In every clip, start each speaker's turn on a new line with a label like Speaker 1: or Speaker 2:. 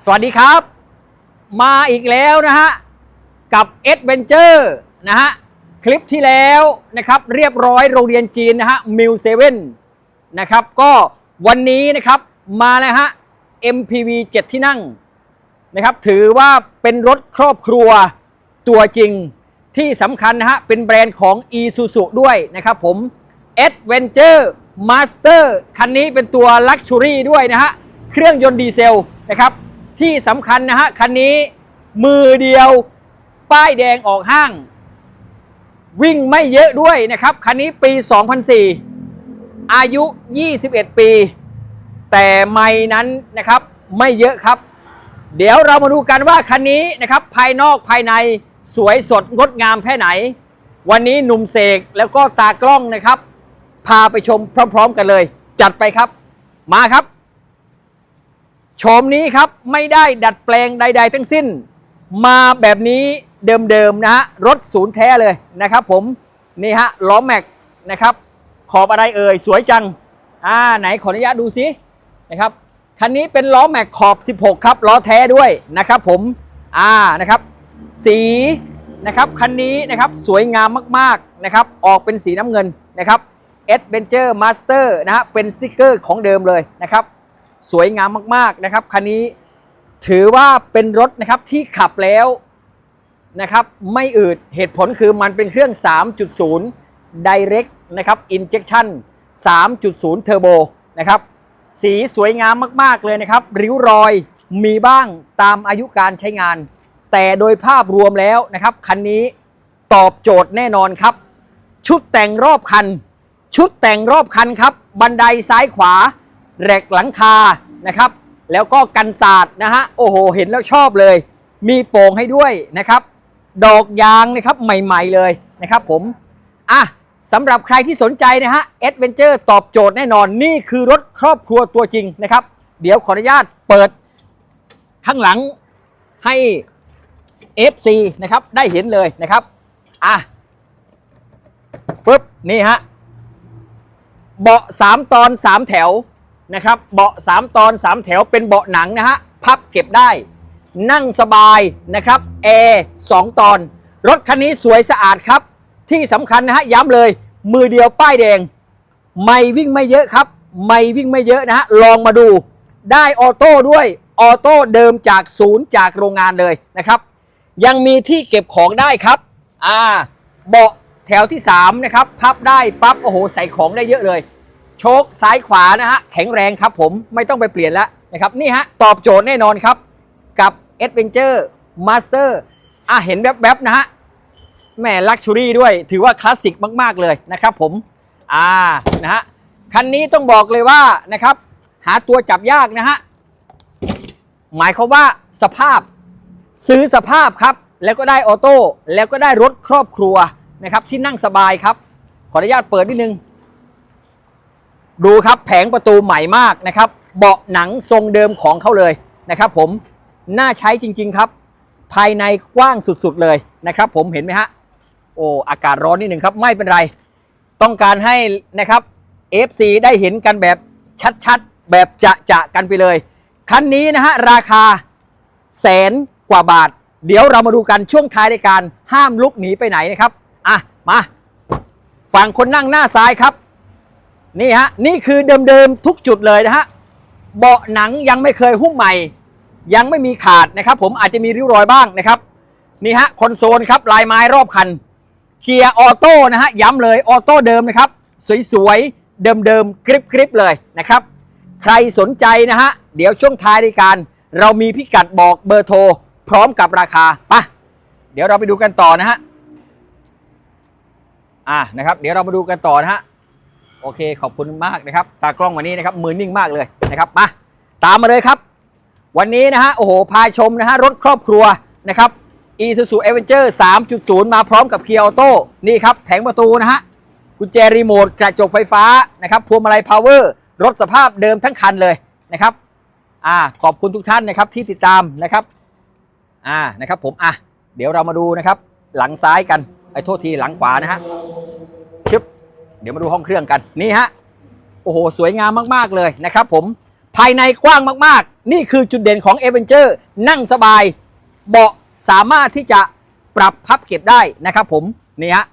Speaker 1: สวัสดีครับ มาอีกแล้วนะฮะ กับ a d v e n t u r e นะฮะ คลิปที่แล้วนะครับ เรียบร้อยโรงเรียนจีนนะฮะมิวเซเว่นนะครับ ก็วันนี้นะครับมาแล้วฮะ MPV 7 ที่นั่งนะครับ ถือว่าเป็นรถครอบครัวตัวจริงที่สำคัญนะฮะ เป็นแบรนด์ของ Isuzu ด้วยนะครับผม Adventure Master คันนี้เป็นตัว Luxury ด้วยนะฮะ เครื่องยนต์ดีเซลนะครับ ที่สำคัญนะฮะคันนี้มือเดียวป้ายแดงออกห้าง วิ่งไม่เยอะด้วยนะครับ คันนี้ปี 2004 อายุ 21 ปี แต่ไม่นั้นนะครับไม่เยอะครับ เดี๋ยวเรามาดูกันว่าคันนี้นะครับภายนอกภายในสวยสดงดงามแค่ไหน วันนี้หนุ่มเสกแล้วก็ตากล้องนะครับ พาไปชมพร้อม ๆ กันเลย จัดไปครับ มาครับ โฉมนี้ครับไม่ได้ดัดแปลงใด ๆ ทั้งสิ้น มาแบบนี้เดิมๆนะฮะรถศูนย์แท้เลยนะครับผมนี่ฮะล้อแม็กนะครับขอบอะไรเอ่ยสวยจังอ่าไหนขออนุญาตดูซินะครับคันนี้เป็นล้อแม็กขอบ 16 ครับล้อแท้ด้วยนะครับผมอ่านะครับ สีนะครับคันนี้นะครับสวยงามมากๆนะครับออกเป็นสีน้ำเงินนะครับ Adventure Master นะฮะเป็นสติกเกอร์ของเดิมเลยนะครับ สวยงามมากๆนะครับคันนี้ถือว่าเป็นรถนะครับที่ขับแล้วนะครับไม่อืดเหตุผลคือมันเป็นเครื่อง 3.0 Direct นะครับ Injection 3.0 Turbo นะครับสีสวยงามมาก ๆ เลยนะครับ ริ้วรอยมีบ้างตามอายุการใช้งาน แต่โดยภาพรวมแล้วนะครับคันนี้ตอบโจทย์แน่นอนครับ ชุดแต่งรอบคัน ชุดแต่งรอบคันครับ บันไดซ้ายขวา แรกหลังคานะครับ แล้วก็กันศาสตร์นะฮะโอ้โหเห็นแล้วชอบเลย มีโป่งให้ด้วยนะครับ ดอกยางนะครับใหม่ ๆเลยนะครับผมอะสำหรับใครที่สนใจนะฮะ Adventure ตอบโจทย์แน่นอนนี่คือรถครอบครัวตัวจริงนะครับ เดี๋ยวขออนุญาตเปิดข้างหลังให้ FC นะครับได้เห็นเลยนะครับอะปุ๊บนี่ฮะเบาะ 3 ตอน 3 แถว นะครับ เบาะ 3 ตอน 3 แถวเป็นเบาะหนังนะฮะ พับเก็บได้ นั่งสบายนะครับแอร์2ตอน รถคันนี้สวยสะอาดครับ ที่สำคัญนะฮะ ย้ำเลย มือเดียวป้ายแดง ไม่วิ่งไม่เยอะครับ ไม่วิ่งไม่เยอะนะฮะ ลองมาดู ได้ออโต้ด้วย ออโต้เดิมจากศูนย์จากโรงงานเลยนะครับ ยังมีที่เก็บของได้ครับ อ่า เบาะแถวที่ 3 นะครับ พับได้ปั๊บ โอ้โห ใส่ของได้เยอะเลย โชคซ้ายขวานะฮะแข็งแรงครับผมไม่ต้องไปเปลี่ยนแล้วนะครับนี่ฮะตอบโจทย์แน่นอนครับ กับ Adventure Master อะเห็นแวบๆนะฮะแหมลักชูรี่ด้วย ถือว่าคลาสสิกมากๆเลยนะครับผมอ่านะฮะคันนี้ต้องบอกเลยว่านะครับ หาตัวจับยากนะฮะหมายความว่าสภาพซื้อสภาพครับ แล้วก็ได้ออโต้แล้วก็ได้รถครอบครัวนะครับที่นั่งสบายครับ ขออนุญาตเปิดนิดนึง ดูครับแผงประตูใหม่มากนะครับ เบาะหนังทรงเดิมของเขาเลยนะครับ ผมน่าใช้จริง ๆครับ ภายในกว้างสุดๆเลยนะครับ ผมเห็นไหมฮะโอ้อากาศร้อนนิดหนึ่งครับ ไม่เป็นไร ต้องการให้นะครับ FC ได้เห็นกันแบบชัดๆ แบบจะๆกันไปเลย คันนี้นะฮะราคาแสนกว่าบาท เดี๋ยวเรามาดูกันช่วงท้ายรายการห้ามลุกหนีไปไหนนะครับ อะ มา ฝั่งคนนั่งหน้าซ้ายครับ นี่ฮะนี่คือเดิมๆทุกจุดเลยนะฮะเบาะหนังยังไม่เคยหุ้มใหม่ ยังไม่มีขาดนะครับ ผมอาจจะมีริ้วรอยบ้างนะครับนี่ฮะคอนโซลครับลายไม้รอบคัน เกียร์ออโต้นะฮะย้ำเลยออโต้เดิมนะครับ สวยๆ เดิมๆกริบๆเลยนะครับ ใครสนใจนะฮะเดี๋ยวช่วงท้ายรายการ เรามีพิกัดบอกเบอร์โทร พร้อมกับราคาไปะเดี๋ยวเราไปดูกันต่อนะฮะอ่านะครับ เดี๋ยวเรามาดูกันต่อนะฮะ โอเคขอบคุณมากนะครับ ตากล้องวันนี้นะครับมือนิ่งมากเลยนะครับมาตามมาเลยครับ วันนี้นะฮะโอ้โหพาชมนะฮะรถครอบครัวนะครับ Isuzu Avenger 3.0 มาพร้อมกับ Kia Auto นี่ครับแผงประตูนะฮะกุญแจรีโมทกระจกไฟฟ้านะครับพวงมาลัยพาวเวอร์รถสภาพเดิมทั้งคันเลยนะครับอ่าขอบคุณทุกท่านนะครับที่ติดตามนะครับอ่านะครับผมอะเดี๋ยวเรามาดูนะครับหลังซ้ายกันไอ้โทษทีหลังขวานะฮะ เดี๋ยวมาดูห้องเครื่องกันนี่ฮะโอ้โห สวยงามมากๆเลยนะครับผมภายในกว้างมากนี่คือจุดเด่นของ a v e n g e r นั่งสบาย เบาะสามารถที่จะปรับพับเก็บได้นะครับผมนี่ฮะ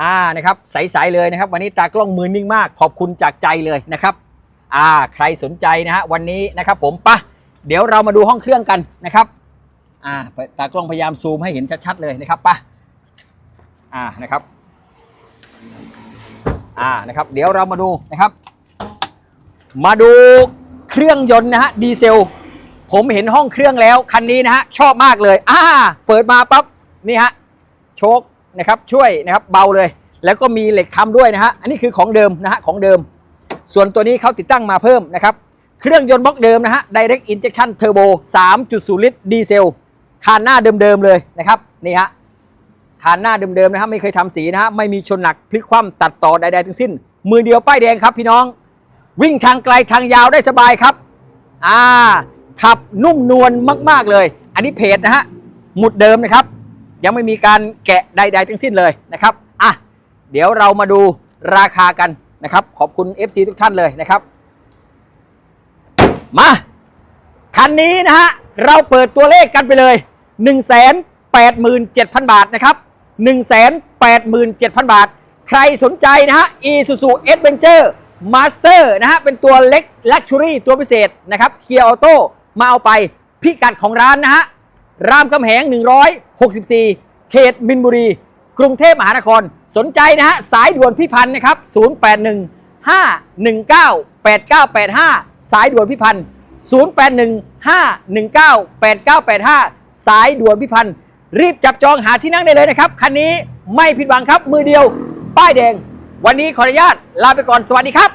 Speaker 1: อ่านะครับใสๆเลยนะครับ วันนี้ตากล้องมือนิ่งมาก ขอบคุณจากใจเลยนะครับอ่าใครสนใจนะฮะวันนี้นะครับผมปะเดี๋ยวเรามาดูห้องเครื่องกันนะครับอ่าตากล้องพยายามซูมให้เห็นชัดๆเลยนะครับปะอ่านะครับ อ่านะครับเดี๋ยวเรามาดูนะครับ มาดูเครื่องยนต์นะฮะดีเซล ผมเห็นห้องเครื่องแล้วคันนี้นะฮะชอบมากเลยอ่าเปิดมาปั๊บนี่ฮะโชคนะครับช่วยนะครับเบาเลย แล้วก็มีเหล็กค้ำด้วยนะฮะอันนี้คือของเดิมนะฮะของเดิม ส่วนตัวนี้เขาติดตั้งมาเพิ่มนะครับเครื่องยนต์บล็อกเดิมนะฮะ Direct Injection Turbo 3.0 ลิตรดีเซลคานหน้าเดิมๆเลยนะครับนี่ฮะ คานหน้าเดิมๆนะครับไม่เคยทำสีนะฮะไม่มีชนหนักพลิกคว่ำตัดต่อใดๆทั้งสิ้น มือเดียวป้ายแดงครับพี่น้อง วิ่งทางไกลทางยาวได้สบายครับอ่าขับนุ่มนวลมากๆเลย อันนี้เพจนะฮะหมุดเดิมนะครับ ยังไม่มีการแกะใด ๆ ทั้งสิ้นเลยนะครับอะเดี๋ยวเรามาดูราคากันนะครับ ขอบคุณ FC ทุกท่านเลยนะครับ มา คันนี้นะฮะ เราเปิดตัวเลขกันไปเลย 187,000 บาทนะครับ 187,000 บาท ใครสนใจนะฮะ Isuzu Adventure Master นะฮะ เป็นตัวเล็ก Luxury ตัวพิเศษนะครับเกียร์ออโต้มาเอาไปพิกัดของร้านนะฮะ รามคำแหง 164 เขตมินบุรี กรุงเทพมหานคร สนใจนะฮะ สายด่วนพี่พันธ์นะครับ 081 519 8985 สายด่วนพี่พันธ์081 519 8985 สายด่วนพี่พันธ์ รีบจับจองหาที่นั่งได้เลยนะครับ คันนี้ไม่ผิดหวังครับ มือเดียว ป้ายแดง วันนี้ขออนุญาตลาไปก่อน สวัสดีครับ